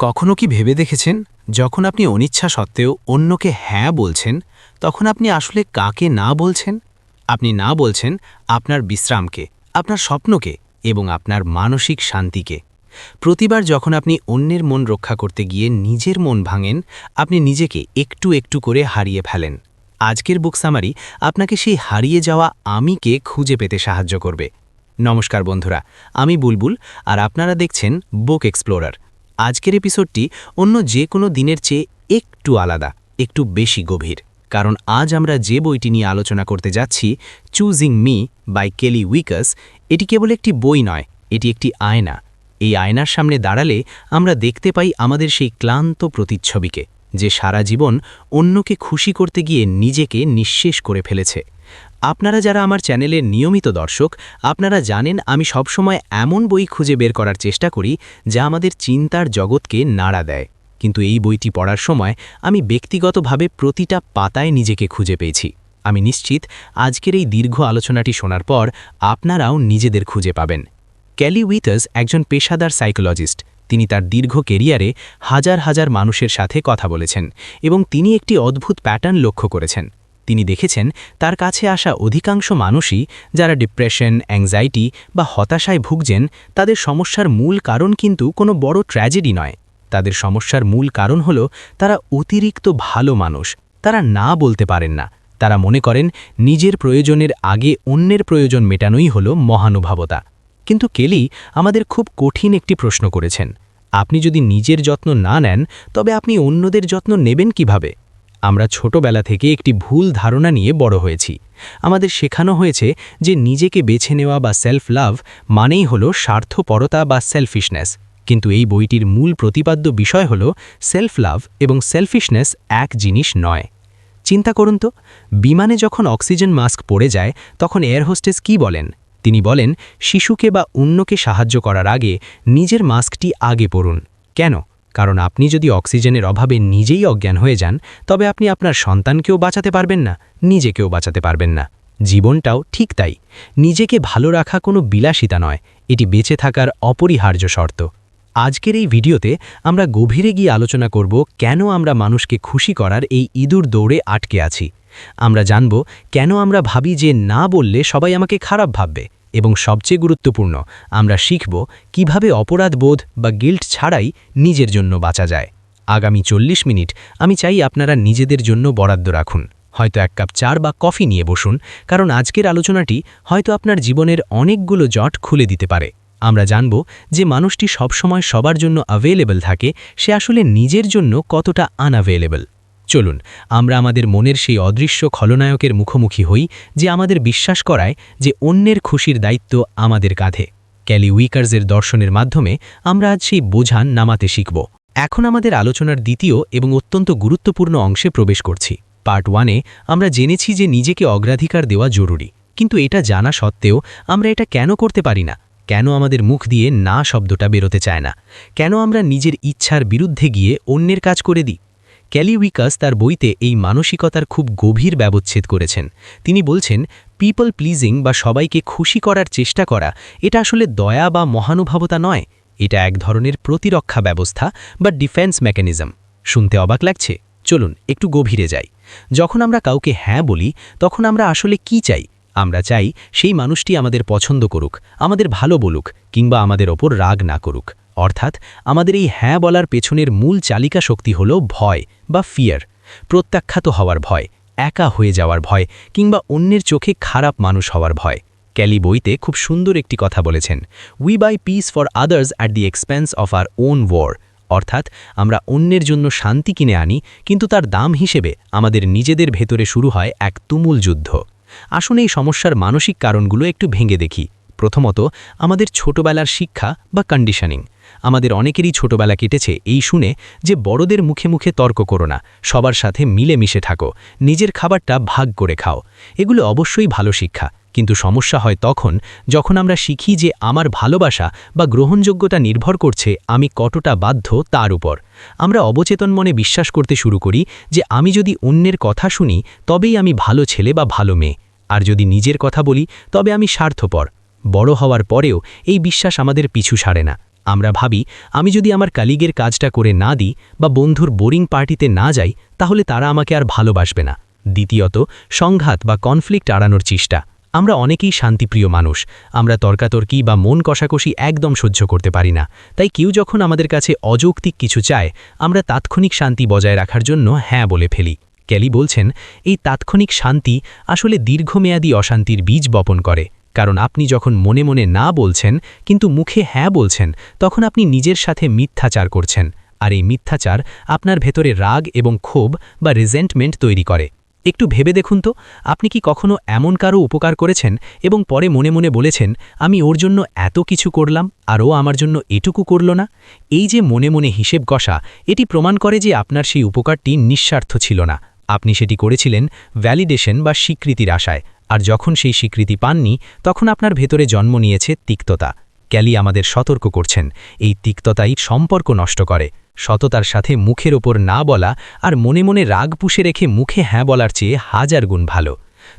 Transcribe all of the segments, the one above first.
কখনো কি ভেবে দেখেছেন, যখন আপনি অনিচ্ছা সত্ত্বেও অন্যকে হ্যাঁ বলছেন, তখন আপনি আসলে কাকে না বলছেন? আপনি না বলছেন আপনার বিশ্রামকে, আপনার স্বপ্নকে এবং আপনার মানসিক শান্তিকে। প্রতিবার যখন আপনি অন্যের মন রক্ষা করতে গিয়ে নিজের মন ভাঙেন, আপনি নিজেকে একটু একটু করে হারিয়ে ফেলেন। আজকের বুক সামারি আপনাকে সেই হারিয়ে যাওয়া আমিকে খুঁজে পেতে সাহায্য করবে। নমস্কার বন্ধুরা, আমি বুলবুল আর আপনারা দেখছেন বুক এক্সপ্লোরার। আজকের এপিসোডটি অন্য যে কোনো দিনের চেয়ে একটু আলাদা, একটু বেশি গভীর। কারণ আজ আমরা যে বইটি নিয়ে আলোচনা করতে যাচ্ছি choosing me by Kelly Wickus এটি কেবল একটি বই নয়, এটি একটি আয়না। এই আয়নার সামনে দাঁড়ালে আমরা দেখতে পাই আমাদের সেই ক্লান্ত প্রতিচ্ছবিকে, যে সারা জীবন অন্যকে খুশি করতে গিয়ে নিজেকে নিঃশেষ করে ফেলেছে। আপনারা যারা আমার চ্যানেলের নিয়মিত দর্শক, আপনারা জানেন আমি সবসময় এমন বই খুঁজে বের করার চেষ্টা করি যা আমাদের চিন্তার জগৎকে নাড়া দেয়। কিন্তু এই বইটি পড়ার সময় আমি ব্যক্তিগতভাবে প্রতিটা পাতায় নিজেকে খুঁজে পেয়েছি। আমি নিশ্চিত আজকের এই দীর্ঘ আলোচনাটি শোনার পর আপনারাও নিজেদের খুঁজে পাবেন। ক্যালি উইথার্স একজন পেশাদার সাইকোলজিস্ট। তিনি তার দীর্ঘ কেরিয়ারে হাজার হাজার মানুষের সাথে কথা বলেছেন এবং তিনি একটি অদ্ভুত প্যাটার্ন লক্ষ্য করেছেন। তিনি দেখেছেন, তার কাছে আসা অধিকাংশ মানুষই যারা ডিপ্রেশন অ্যাংজাইটি বা হতাশায় ভুগছেন, তাদের সমস্যার মূল কারণ কিন্তু কোনো বড় ট্র্যাজেডি নয়। তাদের সমস্যার মূল কারণ হল তারা অতিরিক্ত ভালো মানুষ, তারা না বলতে পারেন না। তারা মনে করেন, নিজের প্রয়োজনের আগে অন্যের প্রয়োজন মেটানোই হল মহানুভাবতা। কিন্তু কেলি আমাদের খুব কঠিন একটি প্রশ্ন করেছেন। আপনি যদি নিজের যত্ন না নেন, তবে আপনি অন্যদের যত্ন নেবেন কীভাবে? আমরা ছোটবেলা থেকে একটি ভুল ধারণা নিয়ে বড় হয়েছি। আমাদের শেখানো হয়েছে যে নিজেকে বেছে নেওয়া বা সেলফ লাভ মানেই হল স্বার্থপরতা বা সেলফিশনেস কিন্তু এই বইটির মূল প্রতিপাদ্য বিষয় হল সেলফ লাভ এবং সেলফিশনেস এক জিনিস নয়। চিন্তা করুন তো, বিমানে যখন অক্সিজেন মাস্ক পড়ে যায়, তখন এয়ার হোস্টেস কি বলেন? তিনি বলেন, শিশুকে বা অন্যকে সাহায্য করার আগে নিজের মাস্কটি আগে পড়ুন কেন? কারণ আপনি যদি অক্সিজেনের অভাবে নিজেই অজ্ঞান হয়ে যান, তবে আপনি আপনার সন্তানকেও বাঁচাতে পারবেন না, নিজেকেও বাঁচাতে পারবেন না। জীবনটাও ঠিক তাই। নিজেকে ভালো রাখা কোনো বিলাসিতা নয়, এটি বেঁচে থাকার অপরিহার্য শর্ত। আজকের এই ভিডিওতে আমরা গভীরে গিয়ে আলোচনা করব কেন আমরা মানুষকে খুশি করার এই ইঁদুর দৌড়ে আটকে আছি। আমরা জানব কেন আমরা ভাবি যে না বললে সবাই আমাকে খারাপ ভাববে। এবং সবচেয়ে গুরুত্বপূর্ণ, আমরা শিখব কীভাবে অপরাধবোধ বা গিল্ট ছাড়াই নিজের জন্য বাঁচা যায়। আগামী চল্লিশ মিনিট আমি চাই আপনারা নিজেদের জন্য বরাদ্দ রাখুন। হয়তো এক কাপ চার বা কফি নিয়ে বসুন, কারণ আজকের আলোচনাটি হয়তো আপনার জীবনের অনেকগুলো জট খুলে দিতে পারে। আমরা জানব যে মানুষটি সবসময় সবার জন্য অ্যাভেলেবল থাকে, সে আসলে নিজের জন্য কতটা আনঅ্যাভেলেবল চলুন, আমরা আমাদের মনের সেই অদৃশ্য খলনায়কের মুখোমুখি হই যে আমাদের বিশ্বাস করায় যে অন্যের খুশির দায়িত্ব আমাদের কাঁধে। ক্যালি উইকার্সের দর্শনের মাধ্যমে আমরা আজ সেই বোঝান নামাতে শিখব। এখন আমাদের আলোচনার দ্বিতীয় এবং অত্যন্ত গুরুত্বপূর্ণ অংশে প্রবেশ করছি। পার্ট ওয়ানে আমরা জেনেছি যে নিজেকে অগ্রাধিকার দেওয়া জরুরি, কিন্তু এটা জানা সত্ত্বেও আমরা এটা কেন করতে পারি না? কেন আমাদের মুখ দিয়ে না শব্দটা বেরোতে চায় না? কেন আমরা নিজের ইচ্ছার বিরুদ্ধে গিয়ে অন্যের কাজ করে দিই? ক্যালি উইকাস তার বইতে এই মানসিকতার খুব গভীর ব্যবচ্ছেদ করেছেন। তিনি বলছেন পিপল প্লিজিং বা সবাইকে খুশি করার চেষ্টা করা, এটা আসলে দয়া বা মহানুভবতা নয়। এটা এক ধরনের প্রতিরক্ষা ব্যবস্থা বা ডিফেন্স মেকানিজম। শুনতে অবাক লাগছে? চলুন, একটু গভীরে যাই। যখন আমরা কাউকে হ্যাঁ বলি, তখন আমরা আসলে কি চাই? আমরা চাই, সেই মানুষটি আমাদের পছন্দ করুক, আমাদের ভালো বলুক, কিংবা আমাদের ওপর রাগ না করুক। অর্থাৎ আমাদের এই হ্যাঁ বলার পেছনের মূল চালিকা শক্তি হল ভয় বা ফিয়ার প্রত্যাখ্যাত হওয়ার ভয়, একা হয়ে যাওয়ার ভয় কিংবা অন্যের চোখে খারাপ মানুষ হওয়ার ভয়। ক্যালি বইতে খুব সুন্দর একটি কথা বলেছেন we buy peace for others at the expense of our own war অর্থাৎ আমরা অন্যের জন্য শান্তি কিনে আনি, কিন্তু তার দাম হিসেবে আমাদের নিজেদের ভেতরে শুরু হয় এক তুমুল যুদ্ধ। আসুন এই সমস্যার মানসিক কারণগুলো একটু ভেঙে দেখি। প্রথমত, আমাদের ছোটবেলার শিক্ষা বা কন্ডিশনিং আমাদের অনেকেরই ছোটবেলা কেটেছে এই শুনে যে বড়দের মুখে মুখে তর্ক করো না, সবার সাথে মিলেমিশে থাকো, নিজের খাবারটা ভাগ করে খাও। এগুলো অবশ্যই ভালো শিক্ষা, কিন্তু সমস্যা হয় তখন যখন আমরা শিখি যে আমার ভালোবাসা বা গ্রহণযোগ্যতা নির্ভর করছে আমি কতটা বাধ্য তার উপর। আমরা অবচেতন মনে বিশ্বাস করতে শুরু করি যে আমি যদি অন্যের কথা শুনি তবেই আমি ভালো ছেলে বা ভালো মেয়ে। আর যদি নিজের কথা বলি তবে আমি স্বার্থপর। বড় হওয়ার পরেও এই বিশ্বাস আমাদের পিছু সারে না। আমরা ভাবি, আমি যদি আমার কালিগের কাজটা করে না দিই বা বন্ধুর বোরিং পার্টিতে না যাই, তাহলে তারা আমাকে আর ভালোবাসবে না। দ্বিতীয়ত, সংঘাত বা কনফ্লিক্ট আড়ানোর চেষ্টা। আমরা অনেকেই শান্তিপ্রিয় মানুষ। আমরা তর্কাতর্কি বা মন কষাকষি একদম সহ্য করতে পারি না। তাই কেউ যখন আমাদের কাছে অযৌক্তিক কিছু চায়, আমরা তাৎক্ষণিক শান্তি বজায় রাখার জন্য হ্যাঁ বলে ফেলি। ক্যালি বলছেন, এই তাৎক্ষণিক শান্তি আসলে দীর্ঘমেয়াদী অশান্তির বীজ বপন করে। কারণ আপনি যখন মনে মনে না বলছেন, কিন্তু মুখে হ্যাঁ বলছেন, তখন আপনি নিজের সাথে মিথ্যাচার করছেন। আর এই মিথ্যাচার আপনার ভেতরে রাগ এবং ক্ষোভ বা রেজেন্টমেন্ট তৈরি করে। একটু ভেবে দেখুন তো, আপনি কি কখনো এমন কারও উপকার করেছেন এবং পরে মনে মনে বলেছেন, আমি ওর জন্য এত কিছু করলাম আর ও আমার জন্য এটুকু করল না এই যে মনে মনে হিসেব কষা, এটি প্রমাণ করে যে আপনার সেই উপকারটি নিঃস্বার্থ ছিল না। আপনি সেটি করেছিলেন ভ্যালিডেশন বা স্বীকৃতির আশায়। আর যখন সেই স্বীকৃতি পাননি, তখন আপনার ভেতরে জন্ম নিয়েছে তিক্ততা। ক্যালি আমাদের সতর্ক করছেন। এই তিক্ততাই সম্পর্ক নষ্ট করে। সততার সাথে মুখের ওপর না বলা আর মনে মনে রাগ পুষে রেখে মুখে হ্যাঁ বলার চেয়ে হাজার গুণ ভালো।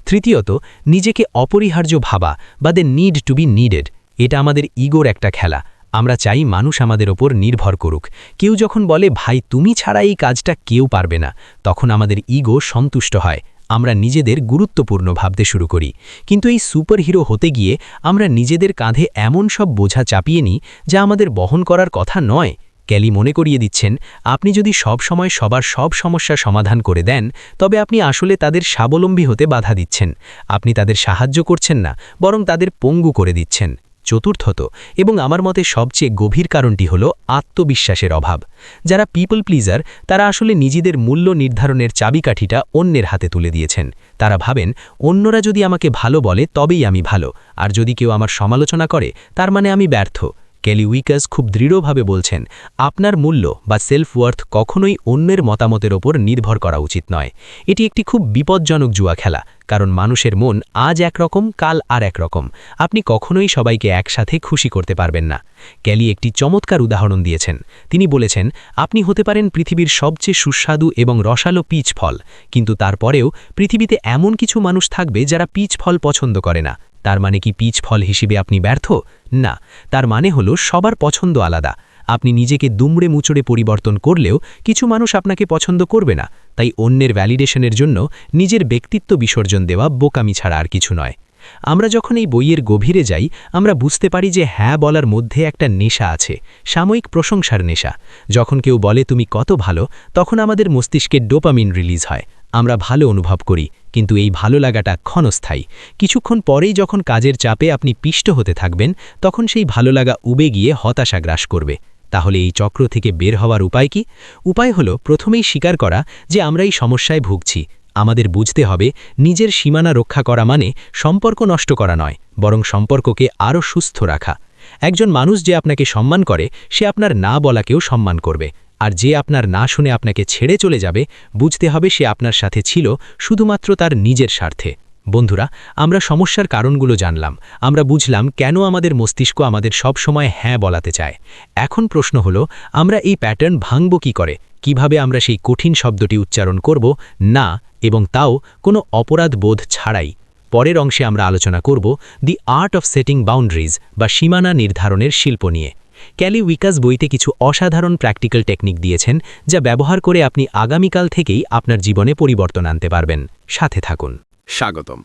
তৃতীয়ত, নিজেকে অপরিহার্য ভাবা বা they need to be needed এটা আমাদের ইগোর একটা খেলা। আমরা চাই মানুষ আমাদের ওপর নির্ভর করুক। কেউ যখন বলে, ভাই, তুমি ছাড়া এই কাজটা কেউ পারবে না, তখন আমাদের ইগো সন্তুষ্ট হয়। আমরা নিজেদের গুরুত্বপূর্ণ ভাবতে শুরু করি। কিন্তু এই সুপারহিরো হতে গিয়ে আমরা নিজেদের কাঁধে এমন সব বোঝা চাপিয়ে নিই যা আমাদের বহন করার কথা নয়। ক্যালি মনে করিয়ে দিচ্ছেন, আপনি যদি সব সময় সবার সব সমস্যার সমাধান করে দেন, তবে আপনি আসলে তাদের স্বাবলম্বী হতে বাধা দিচ্ছেন। আপনি তাদের সাহায্য করছেন না, বরং তাদের পঙ্গু করে দিচ্ছেন। চতুর্থত এবং আমার মতে সবচেয়ে গভীর কারণটি হল আত্মবিশ্বাসের অভাব। যারা পিপল প্লিজার তারা আসলে নিজেদের মূল্য নির্ধারণের চাবিকাঠিটা অন্যের হাতে তুলে দিয়েছেন। তারা ভাবেন, অন্যরা যদি আমাকে ভালো বলে তবেই আমি ভালো, আর যদি কেউ আমার সমালোচনা করে, তার মানে আমি ব্যর্থ। কেলি উইকাস খুব দৃঢ়ভাবে বলছেন, আপনার মূল্য বা সেলফ ওয়ার্থ কখনোই অন্যের মতামতের ওপর নির্ভর করা উচিত নয়। এটি একটি খুব বিপজ্জনক জুয়া খেলা, কারণ মানুষের মন আজ একরকম, কাল আর একরকম। আপনি কখনোই সবাইকে একসাথে খুশি করতে পারবেন না। ক্যালি একটি চমৎকার উদাহরণ দিয়েছেন। তিনি বলেছেন, আপনি হতে পারেন পৃথিবীর সবচেয়ে সুস্বাদু এবং রসালো পিচ ফল, কিন্তু তারপরেও পৃথিবীতে এমন কিছু মানুষ থাকবে যারা পিচ ফল পছন্দ করে না। তার মানে কি পিচ ফল হিসেবে আপনি ব্যর্থ? না, তার মানে হলো সবার পছন্দ আলাদা। আপনি নিজেকে দুমড়ে মুচড়ে পরিবর্তন করলেও কিছু মানুষ আপনাকে পছন্দ করবে না। তাই অন্যের ভ্যালিডেশনের জন্য নিজের ব্যক্তিত্ব বিসর্জন দেওয়া বোকামি ছাড়া আর কিছু নয়। আমরা যখন এই বইয়ের গভীরে যাই, আমরা বুঝতে পারি যে হ্যাঁ বলার মধ্যে একটা নেশা আছে, সাময়িক প্রশংসার নেশা। যখন কেউ বলে, তুমি কত ভালো, তখন আমাদের মস্তিষ্কে ডোপামিন রিলিজ হয়। আমরা ভালো অনুভব করি, কিন্তু এই ভালো লাগাটা ক্ষণস্থায়ী। কিছুক্ষণ পরেই যখন কাজের চাপে আপনি পিষ্ট হতে থাকবেন, তখন সেই ভালো লাগা উবে গিয়ে হতাশা গ্রাস করবে। তাহলে এই চক্র থেকে বের হওয়ার উপায় কি? উপায় হলো, প্রথমেই স্বীকার করা যে আমরা এই সমস্যায় ভুগছি। আমাদের বুঝতে হবে, নিজের সীমানা রক্ষা করা মানে সম্পর্ক নষ্ট করা নয়, বরং সম্পর্ককে আরও সুস্থ রাখা। একজন মানুষ যে আপনাকে সম্মান করে, সে আপনার না বলাকেও সম্মান করবে। আর যে আপনার না শুনে আপনাকে ছেড়ে চলে যাবে, বুঝতে হবে সে আপনার সাথে ছিল শুধুমাত্র তার নিজের স্বার্থে। বন্ধুরা, আমরা সমস্যার কারণগুলো জানলাম। আমরা বুঝলাম কেন আমাদের মস্তিষ্ক আমাদের সব সময় হ্যাঁ বলাতে চায়। এখন প্রশ্ন হলো, আমরা এই প্যাটার্ন ভাঙব কি করে? কীভাবে আমরা সেই কঠিন শব্দটি উচ্চারণ করব? না, এবং তাও কোনো অপরাধ বোধ ছাড়াই। পরের অংশে আমরা আলোচনা করব, the art of setting boundaries বা সীমানা নির্ধারণের শিল্প নিয়ে। ক্যালি উইকাস বইতে কিছু অসাধারণ প্র্যাকটিক্যাল টেকনিক দিয়েছেন, যা ব্যবহার করে আপনি আগামীকাল থেকেই আপনার জীবনে পরিবর্তন আনতে পারবেন। সাথে থাকুন। স্বাগতম।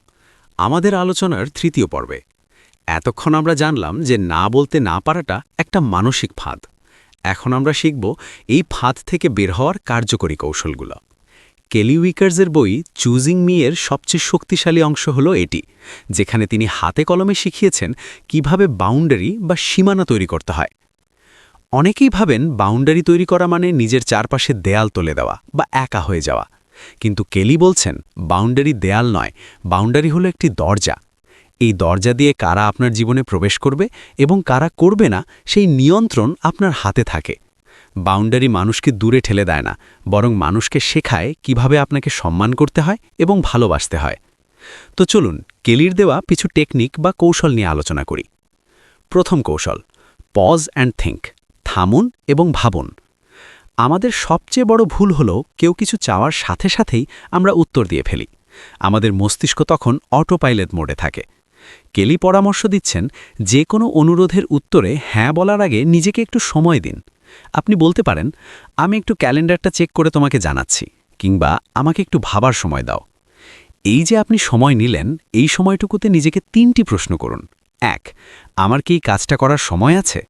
আমাদের আলোচনার তৃতীয় পর্বে। এতক্ষণ আমরা জানলাম যে না বলতে না পারাটা একটা মানসিক ফাঁদ। এখন আমরা শিখব এই ফাঁদ থেকে বের হওয়ার কার্যকরী কৌশলগুলো। কেলি উইকার্সের বই চুজিং মিয়ের সবচেয়ে শক্তিশালী অংশ হলো এটি, যেখানে তিনি হাতে কলমে শিখিয়েছেন কীভাবে বাউন্ডারি বা সীমানা তৈরি করতে হয়। অনেকেই ভাবেন বাউন্ডারি তৈরি করা মানে নিজের চারপাশে দেয়াল তুলে দেওয়া বা একা হয়ে যাওয়া। কিন্তু কেলি বলছেন, বাউন্ডারি দেয়াল নয়, বাউন্ডারি হলো একটি দরজা। এই দরজা দিয়ে কারা আপনার জীবনে প্রবেশ করবে এবং কারা করবে না, সেই নিয়ন্ত্রণ আপনার হাতে থাকে। বাউন্ডারি মানুষকে দূরে ঠেলে দেয় না, বরং মানুষকে শেখায় কীভাবে আপনাকে সম্মান করতে হয় এবং ভালোবাসতে হয়। তো চলুন, কেলির দেওয়া কিছু টেকনিক বা কৌশল নিয়ে আলোচনা করি। প্রথম কৌশল পজ অ্যান্ড থিঙ্ক থামুন এবং ভাবুন। আমাদের সবচেয়ে বড় ভুল হল কেউ কিছু চাওয়ার সাথে সাথেই আমরা উত্তর দিয়ে ফেলি। আমাদের মস্তিষ্ক তখন অটো পাইলট মোডে থাকে। কেলি পরামর্শ দিচ্ছেন, যে কোনো অনুরোধের উত্তরে হ্যাঁ বলার আগে নিজেকে একটু সময় দিন। আপনি বলতে পারেন, আমি একটু ক্যালেন্ডারটা চেক করে তোমাকে জানাচ্ছি, কিংবা আমাকে একটু ভাবার সময় দাও। এই যে আপনি সময় নিলেন, এই সময়টুকুতে নিজেকে তিনটি প্রশ্ন করুন। এক, আমার কি এই কাজটা করার সময় আছে?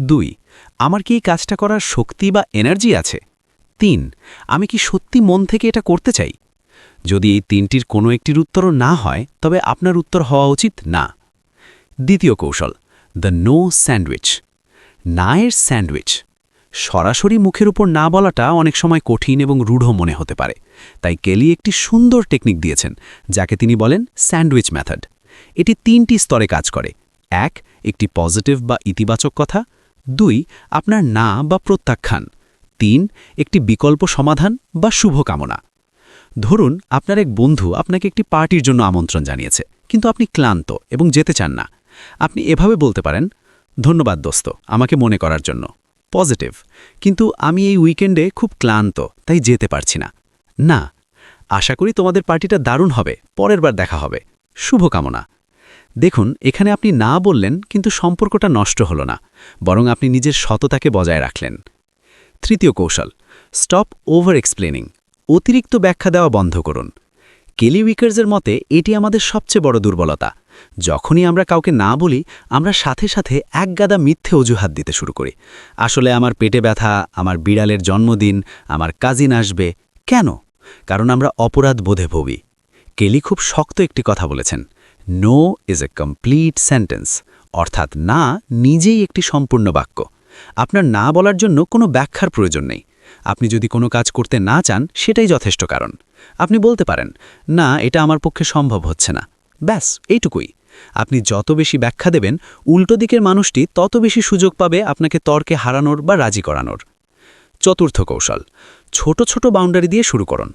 দুই, আমার কি এই কাজটা করার শক্তি বা এনার্জি আছে? তিন, আমি কি সত্যি মন থেকে এটা করতে চাই? যদি এই তিনটির কোনো একটির উত্তরও না হয়, তবে আপনার উত্তর হওয়া উচিত না। দ্বিতীয় কৌশল দ্য নো স্যান্ডউইচ না এর স্যান্ডউইচ। সরাসরি মুখের উপর না বলাটা অনেক সময় কঠিন এবং রূঢ় মনে হতে পারে। তাই কেলি একটি সুন্দর টেকনিক দিয়েছেন, যাকে তিনি বলেন স্যান্ডউইচ মেথড এটি তিনটি স্তরে কাজ করে। এক, একটি পজিটিভ বা ইতিবাচক কথা। দুই, আপনার না বা প্রত্যাখ্যান। তিন, একটি বিকল্প সমাধান বা শুভকামনা। ধরুন, আপনার এক বন্ধু আপনাকে একটি পার্টির জন্য আমন্ত্রণ জানিয়েছে, কিন্তু আপনি ক্লান্ত এবং যেতে চান না। আপনি এভাবে বলতে পারেন, ধন্যবাদ দোস্ত, আমাকে মনে করার জন্য। পজিটিভ, কিন্তু আমি এই উইকেন্ডে খুব ক্লান্ত, তাই যেতে পারছি না। না, আশা করি তোমাদের পার্টিটা দারুণ হবে, পরের বার দেখা হবে। শুভকামনা। দেখুন, এখানে আপনি না বললেন, কিন্তু সম্পর্কটা নষ্ট হলো না, বরং আপনি নিজের সততাকে বজায় রাখলেন। তৃতীয় কৌশল স্টপ ওভার এক্সপ্লেনিং অতিরিক্ত ব্যাখ্যা দেওয়া বন্ধ করুন। কেলি উইকার্সের মতে, এটি আমাদের সবচেয়ে বড় দুর্বলতা। যখনই আমরা কাউকে না বলি, আমরা সাথে সাথে এক গাদা মিথ্যে অজুহাত দিতে শুরু করি। আসলে আমার পেটে ব্যথা, আমার বিড়ালের জন্মদিন, আমার কাজিন আসবে, কেন? কারণ আমরা অপরাধ বোধে ভবি কেলি খুব শক্ত একটি কথা বলেছেন। No is a complete sentence অর্থাৎ না নিজেই একটি সম্পূর্ণ বাক্য। আপনার না বলার জন্য কোনো ব্যাখ্যার প্রয়োজন নেই। আপনি যদি কোনো কাজ করতে না চান, সেটাই যথেষ্ট কারণ। আপনি বলতে পারেন, না, এটা আমার পক্ষে সম্ভব হচ্ছে না। ব্যাস, এইটুকুই। আপনি যত বেশি ব্যাখ্যা দেবেন, উল্টো দিকের মানুষটি তত বেশি সুযোগ পাবে আপনাকে তর্কে হারানোর বা রাজি করানোর। চতুর্থ কৌশল, ছোট ছোট বাউন্ডারি দিয়ে শুরু করুন।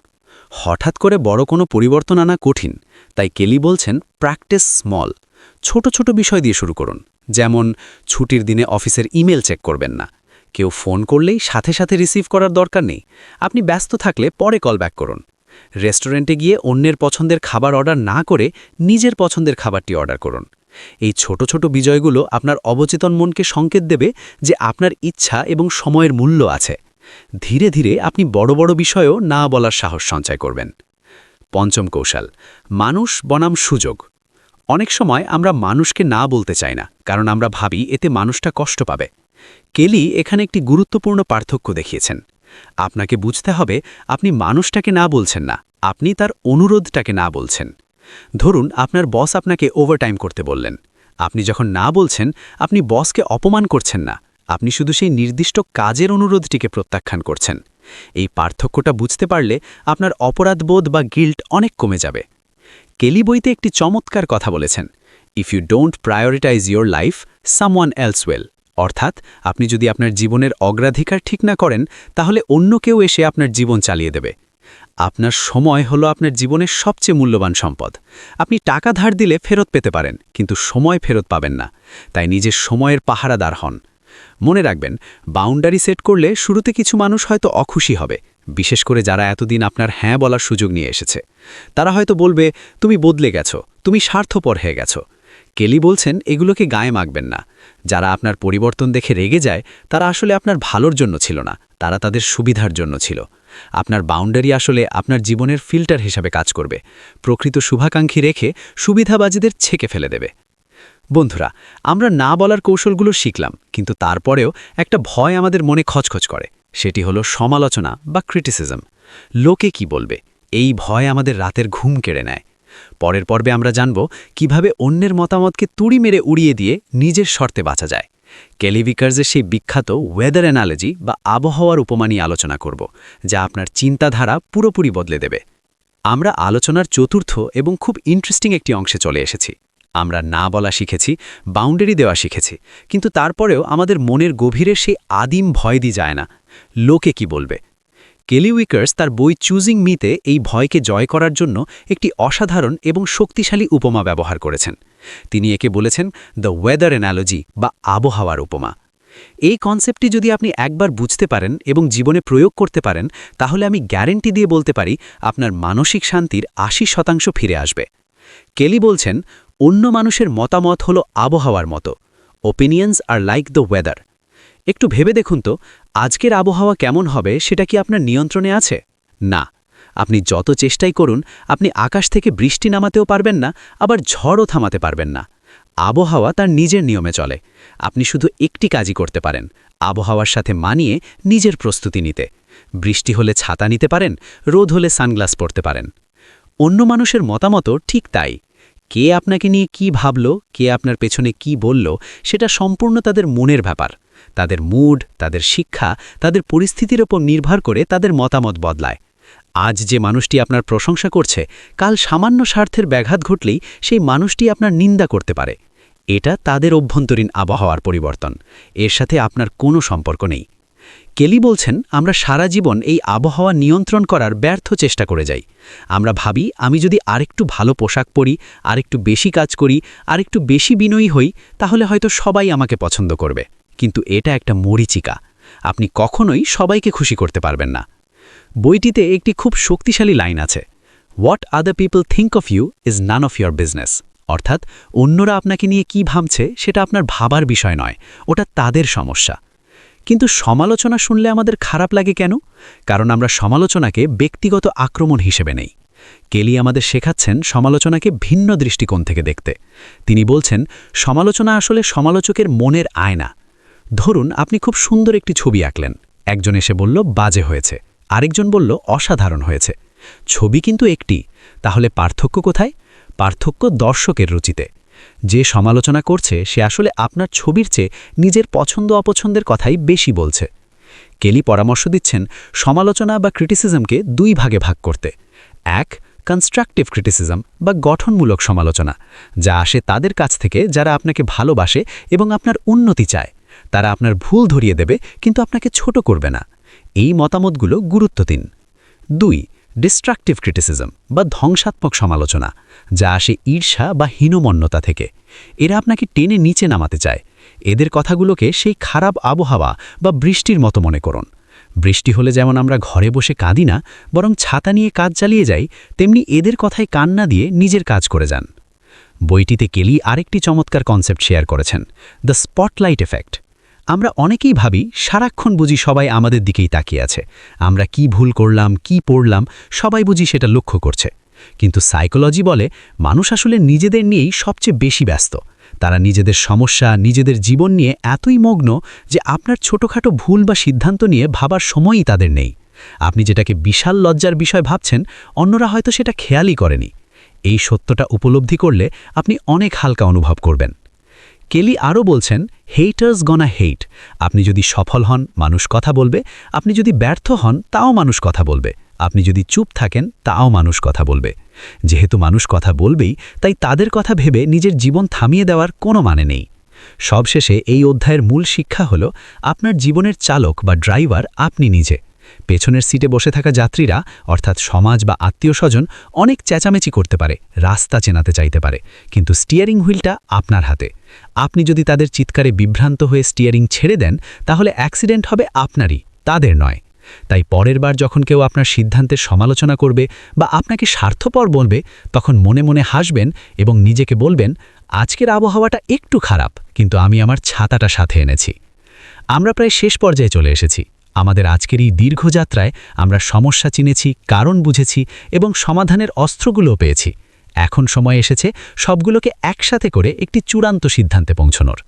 হঠাৎ করে বড় কোনো পরিবর্তন আনা কঠিন, তাই কেলি বলছেন প্র্যাকটিস স্মল ছোট ছোট বিষয় দিয়ে শুরু করুন, যেমন, ছুটির দিনে অফিসের ইমেল চেক করবেন না। কেউ ফোন করলেই সাথে সাথে রিসিভ করার দরকার নেই। আপনি ব্যস্ত থাকলে পরে কল ব্যাক করুন। রেস্টুরেন্টে গিয়ে অন্যের পছন্দের খাবার অর্ডার না করে নিজের পছন্দের খাবারটি অর্ডার করুন। এই ছোট ছোট বিজয়গুলো আপনার অবচেতন মনকে সংকেত দেবে যে আপনার ইচ্ছা এবং সময়ের মূল্য আছে। ধীরে ধীরে আপনি বড় বড় বিষয়েও না বলার সাহস সঞ্চয় করবেন। পঞ্চম কৌশল, মানুষ বনাম সুযোগ। অনেক সময় আমরা মানুষকে না বলতে চাই না, কারণ আমরা ভাবি এতে মানুষটা কষ্ট পাবে। কেলি এখানে একটি গুরুত্বপূর্ণ পার্থক্য দেখিয়েছেন। আপনাকে বুঝতে হবে, আপনি মানুষটাকে না বলছেন না, আপনি তার অনুরোধটাকে না বলছেন। ধরুন, আপনার বস আপনাকে ওভারটাইম করতে বললেন। আপনি যখন না বলছেন, আপনি বসকে অপমান করছেন না। আপনি শুধু সেই নির্দিষ্ট কাজের অনুরোধটিকে প্রত্যাখ্যান করছেন। এই পার্থক্যটা বুঝতে পারলে আপনার অপরাধবোধ বা গিল্ট অনেক কমে যাবে। কেলি বইতে একটি চমৎকার কথা বলেছেন if you don't prioritise your life someone else will অর্থাৎ আপনি যদি আপনার জীবনের অগ্রাধিকার ঠিক না করেন, তাহলে অন্য কেউ এসে আপনার জীবন চালিয়ে দেবে। আপনার সময় হলো আপনার জীবনের সবচেয়ে মূল্যবান সম্পদ। আপনি টাকা ধার দিলে ফেরত পেতে পারেন, কিন্তু সময় ফেরত পাবেন না। তাই নিজের সময়ের পাহারাদার হন। মনে রাখবেন বাউন্ডারি সেট করলে শুরুতে কিছু মানুষ হয়তো অখুশি হবে, বিশেষ করে যারা এতদিন আপনার হ্যাঁ বলার সুযোগ নিয়ে এসেছে। তারা হয়তো বলবে, তুমি বদলে গেছো, তুমি স্বার্থপর হয়ে গেছো। কেলি বলছেন, এগুলোকে গায়ে মাখবেন না। যারা আপনার পরিবর্তন দেখে রেগে যায়, তারা আসলে আপনার ভালোর জন্য ছিল না, তারা তাদের সুবিধার জন্য ছিল। আপনার বাউন্ডারি আসলে আপনার জীবনের ফিল্টার হিসাবে কাজ করবে, প্রকৃত শুভাকাঙ্ক্ষী রেখে সুবিধাবাজীদের ছেকে ফেলে দেবে। বন্ধুরা, আমরা না বলার কৌশলগুলো শিখলাম, কিন্তু তারপরেও একটা ভয় আমাদের মনে খচখচ করে। সেটি হলো সমালোচনা বা ক্রিটিসিজম লোকে কি বলবে? এই ভয় আমাদের রাতের ঘুম কেড়ে নেয়। পরের পর্বে আমরা জানব কীভাবে অন্যের মতামতকে তুড়ি মেরে উড়িয়ে দিয়ে নিজের শর্তে বাঁচা যায়। ক্যালিভিকার্সের সেই বিখ্যাত ওয়েদার অ্যানালজি বা আবহাওয়ার উপমা নিয়ে আলোচনা করব, যা আপনার চিন্তাধারা পুরোপুরি বদলে দেবে। আমরা আলোচনার চতুর্থ এবং খুব ইন্টারেস্টিং একটি অংশে চলে এসেছি। আমরা না বলা শিখেছি বাউন্ডারি দেওয়া শিখেছি, কিন্তু তারপরেও আমাদের মনের গভীরে সেই আদিম ভয় দি যায় না। লোকে কি বলবে? কেলি উইকার্স তার বই চুজিং মিতে এই ভয়কে জয় করার জন্য একটি অসাধারণ এবং শক্তিশালী উপমা ব্যবহার করেছেন। তিনি একে বলেছেন দ্য ওয়েদার অ্যানালজি বা আবহাওয়ার উপমা এই কনসেপ্টটি যদি আপনি একবার বুঝতে পারেন এবং জীবনে প্রয়োগ করতে পারেন, তাহলে আমি গ্যারেন্টি দিয়ে বলতে পারি আপনার মানসিক শান্তির আশি শতাংশ ফিরে আসবে। কেলি বলছেন অন্য মানুষের মতামত হলো আবহাওয়ার মতো। Opinions are like the weather একটু ভেবে দেখুন তো, আজকের আবহাওয়া কেমন হবে সেটা কি আপনার নিয়ন্ত্রণে আছে? না। আপনি যত চেষ্টাই করুন, আপনি আকাশ থেকে বৃষ্টি নামাতেও পারবেন না, আবার ঝড়ও থামাতে পারবেন না। আবহাওয়া তার নিজের নিয়মে চলে। আপনি শুধু একটি কাজই করতে পারেন, আবহাওয়ার সাথে মানিয়ে নিজের প্রস্তুতি নিতে। বৃষ্টি হলে ছাতা নিতে পারেন, রোদ হলে সানগ্লাস পরতে পারেন। অন্য মানুষের মতামতও ঠিক তাই। কে আপনাকে নিয়ে কি ভাবল, কে আপনার পেছনে কি বলল, সেটা সম্পূর্ণ তাদের মনের ব্যাপার। তাদের মুড, তাদের শিক্ষা, তাদের পরিস্থিতির ওপর নির্ভর করে তাদের মতামত বদলায়। আজ যে মানুষটি আপনার প্রশংসা করছে, কাল সামান্য স্বার্থের ব্যাঘাত ঘটলেই সেই মানুষটি আপনার নিন্দা করতে পারে। এটা তাদের অভ্যন্তরীণ আবহাওয়ার পরিবর্তন। এর সাথে আপনার কোনো সম্পর্ক নেই। কেলি বলছেন, আমরা সারা জীবন এই আবহাওয়া নিয়ন্ত্রণ করার ব্যর্থ চেষ্টা করে যাই। আমরা ভাবি, আমি যদি আরেকটু ভালো পোশাক পরি, আরেকটু বেশি কাজ করি, আরেকটু বেশি বিনয়ী হই, তাহলে হয়তো সবাই আমাকে পছন্দ করবে। কিন্তু এটা একটা মরিচিকা। আপনি কখনোই সবাইকে খুশি করতে পারবেন না। বইটিতে একটি খুব শক্তিশালী লাইন আছে what other people think of you is none of your business অর্থাৎ, অন্যরা আপনাকে নিয়ে কি ভাবছে, সেটা আপনার ভাবার বিষয় নয়, ওটা তাদের সমস্যা। কিন্তু সমালোচনা শুনলে আমাদের খারাপ লাগে কেন? কারণ আমরা সমালোচনাকে ব্যক্তিগত আক্রমণ হিসেবে নেই। কেলি আমাদের শেখাচ্ছেন সমালোচনাকে ভিন্ন দৃষ্টিকোণ থেকে দেখতে। তিনি বলছেন, সমালোচনা আসলে সমালোচকের মনের আয়না। ধরুন, আপনি খুব সুন্দর একটি ছবি আঁকলেন। একজন এসে বলল, বাজে হয়েছে। আরেকজন বলল, অসাধারণ হয়েছে। ছবি কিন্তু একটি। তাহলে পার্থক্য কোথায়? পার্থক্য দর্শকের রুচিতে। যে সমালোচনা করছে, সে আসলে আপনার ছবির চেয়ে নিজের পছন্দ অপছন্দের কথাই বেশি বলছে। কেলি পরামর্শ দিচ্ছেন সমালোচনা বা ক্রিটিসিজমকে দুই ভাগে ভাগ করতে। এক কনস্ট্রাকটিভ ক্রিটিসিজম বা গঠনমূলক সমালোচনা, যা আসে তাদের কাছ থেকে, যারা আপনাকে ভালোবাসে এবং আপনার উন্নতি চায়। তারা আপনার ভুল ধরিয়ে দেবে, কিন্তু আপনাকে ছোট করবে না। এই মতামতগুলো গুরুত্ব দিন। দুই ডিস্ট্রাকটিভ ক্রিটিসিজম বা ধ্বংসাত্মক সমালোচনা, যা আসে ঈর্ষা বা হীনমন্যতা থেকে। এরা আপনাকে টেনে নিচে নামাতে চায়। এদের কথাগুলোকে সেই খারাপ আবহাওয়া বা বৃষ্টির মতো মনে করুন। বৃষ্টি হলে যেমন আমরা ঘরে বসে কাঁদি না, বরং ছাতা নিয়ে কাজ চালিয়ে যাই, তেমনি এদের কথায় কান্না দিয়ে নিজের কাজ করে যান। বইটিতে কেলি আরেকটি চমৎকার কনসেপ্ট শেয়ার করেছেন, দ্য স্পটলাইট এফেক্ট আমরা অনেকেই ভাবি, সারাক্ষণ বুঝি সবাই আমাদের দিকেই তাকিয়ে আছে। আমরা কি ভুল করলাম, কি পড়লাম, সবাই বুঝি সেটা লক্ষ্য করছে। কিন্তু সাইকোলজি বলে, মানুষ আসলে নিজেদের নিয়েই সবচেয়ে বেশি ব্যস্ত। তারা নিজেদের সমস্যা, নিজেদের জীবন নিয়ে এতই মগ্ন যে আপনার ছোটোখাটো ভুল বা সিদ্ধান্ত নিয়ে ভাবার সময়ই তাদের নেই। আপনি যেটাকে বিশাল লজ্জার বিষয় ভাবছেন, অন্যরা হয়তো সেটা খেয়ালই করেনি। এই সত্যটা উপলব্ধি করলে আপনি অনেক হালকা অনুভব করবেন। কেলি আরও বলছেন হেইটার্স গনা হেইট আপনি যদি সফল হন, মানুষ কথা বলবে। আপনি যদি ব্যর্থ হন, তাও মানুষ কথা বলবে। আপনি যদি চুপ থাকেন, তাও মানুষ কথা বলবে। যেহেতু মানুষ কথা বলবেই, তাই তাদের কথা ভেবে নিজের জীবন থামিয়ে দেওয়ার কোনো মানে নেই। সবশেষে এই অধ্যায়ের মূল শিক্ষা হল, আপনার জীবনের চালক বা ড্রাইভার আপনি নিজে। পেছনের সিটে বসে থাকা যাত্রীরা, অর্থাৎ সমাজ বা আত্মীয় স্বজন অনেক চেঁচামেচি করতে পারে, রাস্তা চেনাতে চাইতে পারে। কিন্তু স্টিয়ারিং হুইলটা আপনার হাতে। আপনি যদি তাদের চিৎকারে বিভ্রান্ত হয়ে স্টিয়ারিং ছেড়ে দেন, তাহলে অ্যাক্সিডেন্ট হবে আপনারই, তাদের নয়। তাই পরের বার যখন কেউ আপনার সিদ্ধান্তের সমালোচনা করবে বা আপনাকে স্বার্থপর বলবে, তখন মনে মনে হাসবেন এবং নিজেকে বলবেন, আজকের আবহাওয়াটা একটু খারাপ, কিন্তু আমি আমার ছাতাটা সাথে এনেছি। আমরা প্রায় শেষ পর্যায়ে চলে এসেছি। আমাদের আজকের এই দীর্ঘযাত্রায় আমরা সমস্যা চিনেছি, কারণ বুঝেছি এবং সমাধানের অস্ত্রগুলো পেয়েছি। এখন সময় এসেছে সবগুলোকে একসাথে করে একটি চূড়ান্ত সিদ্ধান্তে পৌঁছনোর।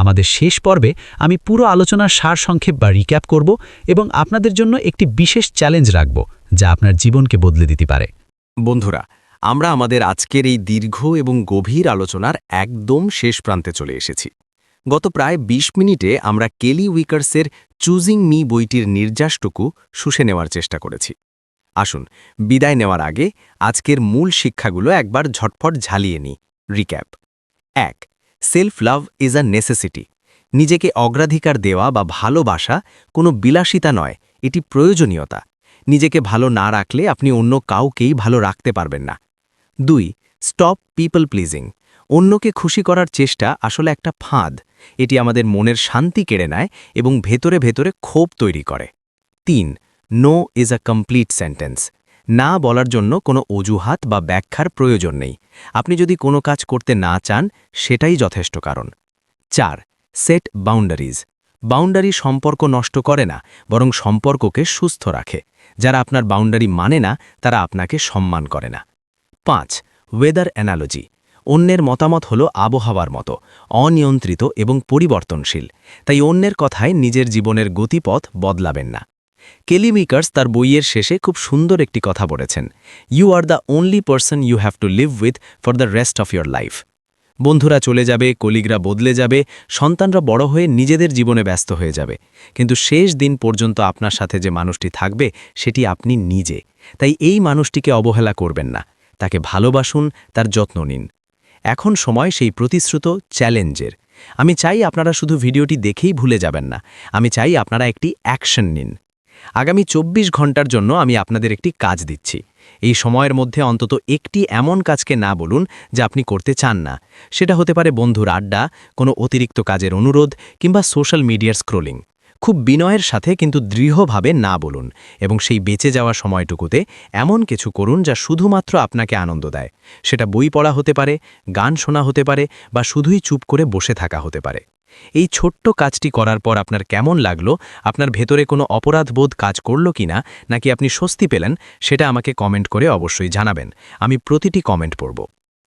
আমাদের শেষ পর্বে আমি পুরো আলোচনার সার সংক্ষেপ বা রিক্যাপ করব এবং আপনাদের জন্য একটি বিশেষ চ্যালেঞ্জ রাখব, যা আপনার জীবনকে বদলে দিতে পারে। বন্ধুরা, আমরা আমাদের আজকের এই দীর্ঘ এবং গভীর আলোচনার একদম শেষ প্রান্তে চলে এসেছি। গত প্রায় ২০ মিনিটে আমরা কেলি উইকার্সের চুজিং মি বইটির নির্যাসটুকু শুষে নেওয়ার চেষ্টা করেছি। আসুন, বিদায় নেওয়ার আগে আজকের মূল শিক্ষাগুলো একবার ঝটফট ঝালিয়ে নিই। রিক্যাপ। এক self love is a necessity. নিজেকে অগ্রাধিকার দেওয়া বা ভালোবাসা কোনো বিলাসিতা নয়, এটি প্রয়োজনীয়তা। নিজেকে ভালো না রাখলে আপনি অন্য কাউকেই ভালো রাখতে পারবেন না। দুই, স্টপ পিপল প্লিজিং। অন্যকে খুশি করার চেষ্টা আসলে একটা ফাঁদ। এটি আমাদের মনের শান্তি কেড়ে নেয় এবং ভেতরে ভেতরে ক্ষোভ তৈরি করে। তিন no is a complete sentence না বলার জন্য কোনো অজুহাত বা ব্যাখ্যার প্রয়োজন নেই। আপনি যদি কোনো কাজ করতে না চান, সেটাই যথেষ্ট কারণ। চার সেট বাউন্ডারিজ বাউন্ডারি সম্পর্ক নষ্ট করে না, বরং সম্পর্ককে সুস্থ রাখে। যারা আপনার বাউন্ডারি মানে না, তারা আপনাকে সম্মান করে না। পাঁচ ওয়েদার অ্যানালজি অন্যের মতামত হল আবহাওয়ার মতো, অনিয়ন্ত্রিত এবং পরিবর্তনশীল। তাই অন্যের কথায় নিজের জীবনের গতিপথ বদলাবেন না। কেলি মিকার্স তার বইয়ের শেষে খুব সুন্দর একটি কথা বলেছেন you are the only person you have to live with for the rest of your life বন্ধুরা চলে যাবে, কলিগরা বদলে যাবে, সন্তানরা বড় হয়ে নিজেদের জীবনে ব্যস্ত হয়ে যাবে। কিন্তু শেষ দিন পর্যন্ত আপনার সাথে যে মানুষটি থাকবে, সেটি আপনি নিজে। তাই এই মানুষটিকে অবহেলা করবেন না। তাকে ভালোবাসুন, তার যত্ন নিন। এখন সময় সেই প্রতিশ্রুত চ্যালেঞ্জের। আমি চাই আপনারা শুধু ভিডিওটি দেখেই ভুলে যাবেন না। আমি চাই আপনারা একটি অ্যাকশন নিন। আগামী ২৪ ঘণ্টার জন্য আমি আপনাদের একটি কাজ দিচ্ছি। এই সময়ের মধ্যে অন্তত একটি এমন কাজকে না বলুন যা আপনি করতে চান না। সেটা হতে পারে বন্ধুর আড্ডা, কোনো অতিরিক্ত কাজের অনুরোধ কিংবা সোশ্যাল মিডিয়ার স্ক্রোলিং। খুব বিনয়ের সাথে কিন্তু দৃঢ়ভাবে না বলুন এবং সেই বেঁচে যাওয়া সময়টুকুতে এমন কিছু করুন যা শুধুমাত্র আপনাকে আনন্দ দেয়। সেটা বই পড়া হতে পারে, গান শোনা হতে পারে বা শুধুই চুপ করে বসে থাকা হতে পারে। এই ছোট্ট কাজটি করার পর আপনার কেমন লাগল? আপনার ভেতরে কোনো অপরাধবোধ কাজ করল কিনা? নাকি আপনি স্বস্তি পেলেন? সেটা আমাকে কমেন্ট করে অবশ্যই জানাবেন। আমি প্রতিটি কমেন্ট পড়ব।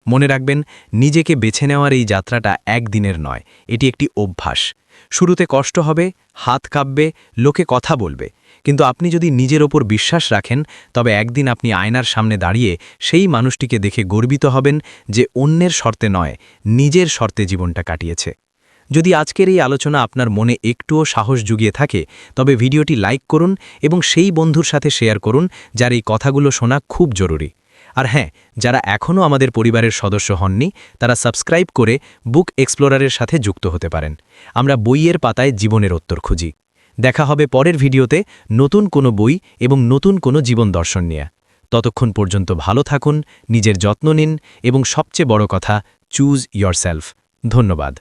মনে রাখবেন, নিজেকে বেছে নেওয়ার এই যাত্রাটা একদিনের নয়, এটি একটি অভ্যাস। শুরুতে কষ্ট হবে, হাত কাঁপবে, লোকে কথা বলবে। কিন্তু আপনি যদি নিজের ওপর বিশ্বাস রাখেন, তবে একদিন আপনি আয়নার সামনে দাঁড়িয়ে সেই মানুষটিকে দেখে গর্বিত হবেন যে অন্যের শর্তে নয়, নিজের শর্তে জীবনটা কাটিয়েছে। যদি আজকের এই আলোচনা আপনার মনে একটুও সাহস জুগিয়ে থাকে, তবে ভিডিওটি লাইক করুন এবং সেই বন্ধুর সাথে শেয়ার করুন, যার এই কথাগুলো শোনা খুব জরুরি। আর হ্যাঁ যারা এখনও আমাদের পরিবারের সদস্য হননি, তারা সাবস্ক্রাইব করে বুক এক্সপ্লোরারের সাথে যুক্ত হতে পারেন। আমরা বইয়ের পাতায় জীবনের উত্তর খুঁজি। দেখা হবে পরের ভিডিওতে নতুন কোনো বই এবং নতুন কোনো জীবন দর্শন নিয়ে। ততক্ষণ পর্যন্ত ভালো থাকুন, নিজের যত্ন নিন এবং সবচেয়ে বড় কথা চুজ ইয়রসেলফ ধন্যবাদ।